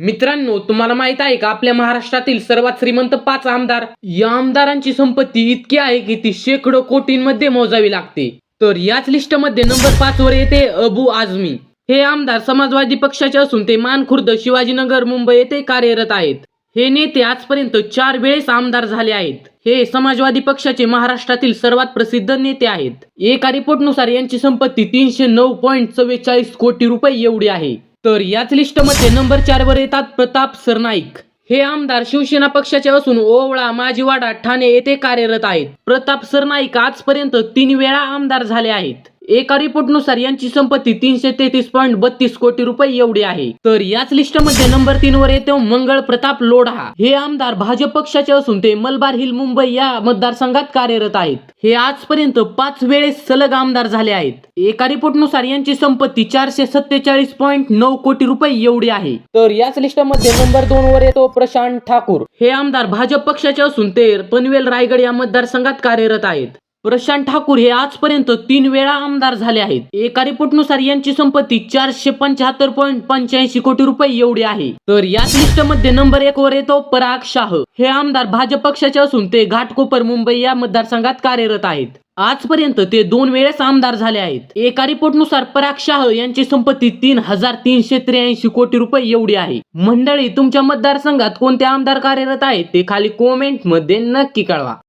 मित्रांनो तुम्हाला माहीत आहे का आपल्या महाराष्ट्रातील सर्वात श्रीमंत पाच आमदार या आमदारांची संपत्ती इतकी आहे की ती शेकडो कोटींमध्ये मोजावी लागते. तर याच लिस्टमध्ये नंबर पाच वर येते अबू आझमी. हे आमदार समाजवादी पक्षाचे असून ते मानखुर्द शिवाजीनगर मुंबई येथे कार्यरत आहेत. हे नेते आजपर्यंत चार वेळेस आमदार झाले आहेत. हे समाजवादी पक्षाचे महाराष्ट्रातील सर्वात प्रसिद्ध नेते आहेत. एका रिपोर्टनुसार यांची संपत्ती तीनशे नऊ पॉईंट चव्वेचाळीस कोटी रुपये एवढी आहे. तर याच लिस्टमध्ये नंबर चार वर येतात प्रताप सरनाईक. हे आमदार शिवसेना पक्षाचे असून ओवळा माजीवाडा ठाणे येथे कार्यरत आहेत. प्रताप सरनाईक आजपर्यंत तीन वेळा आमदार झाले आहेत. एका रिपोर्टनुसार यांची संपत्ती तीनशे तेहतीस पॉईंट बत्तीस कोटी रुपये एवढी आहे. तर याच लिस्टमध्ये नंबर तीन वर येतो मंगळ प्रताप लोढा. हे आमदार भाजप पक्षाचे असून ते मलबार हिल मुंबई या मतदारसंघात कार्यरत आहेत. हे आजपर्यंत पाच वेळेस सलग आमदार झाले आहेत. एका रिपोर्टनुसार यांची संपत्ती चारशे सत्तेचाळीस पॉईंट नऊ कोटी रुपये एवढी आहे. तर याच लिस्टमध्ये नंबर दोन वर येतो प्रशांत ठाकूर. हे आमदार भाजप पक्षाचे असून ते पनवेल रायगड या मतदारसंघात कार्यरत आहेत. प्रशांत ठाकूर हे आजपर्यंत तीन वेळा आमदार झाले आहेत. एका रिपोर्टनुसार यांची संपत्ती चारशे पंच्याहत्तर पॉईंट पंच्याऐंशी कोटी रुपये एवढी आहे. तर याच लिस्टमध्ये नंबर एक वर येतो पराग शाह. हे आमदार भाजप पक्षाचे असून ते घाटकोपर मुंबई या मतदारसंघात कार्यरत आहेत. आजपर्यंत ते दोन वेळेस आमदार झाले आहेत. एका रिपोर्टनुसार पराग शाह यांची संपत्ती तीन हजार तीनशे त्र्याऐंशी कोटी रुपये एवढी आहे. मंडळी तुमच्या मतदारसंघात कोणते आमदार कार्यरत आहेत ते खाली कॉमेंटमध्ये नक्की कळवा.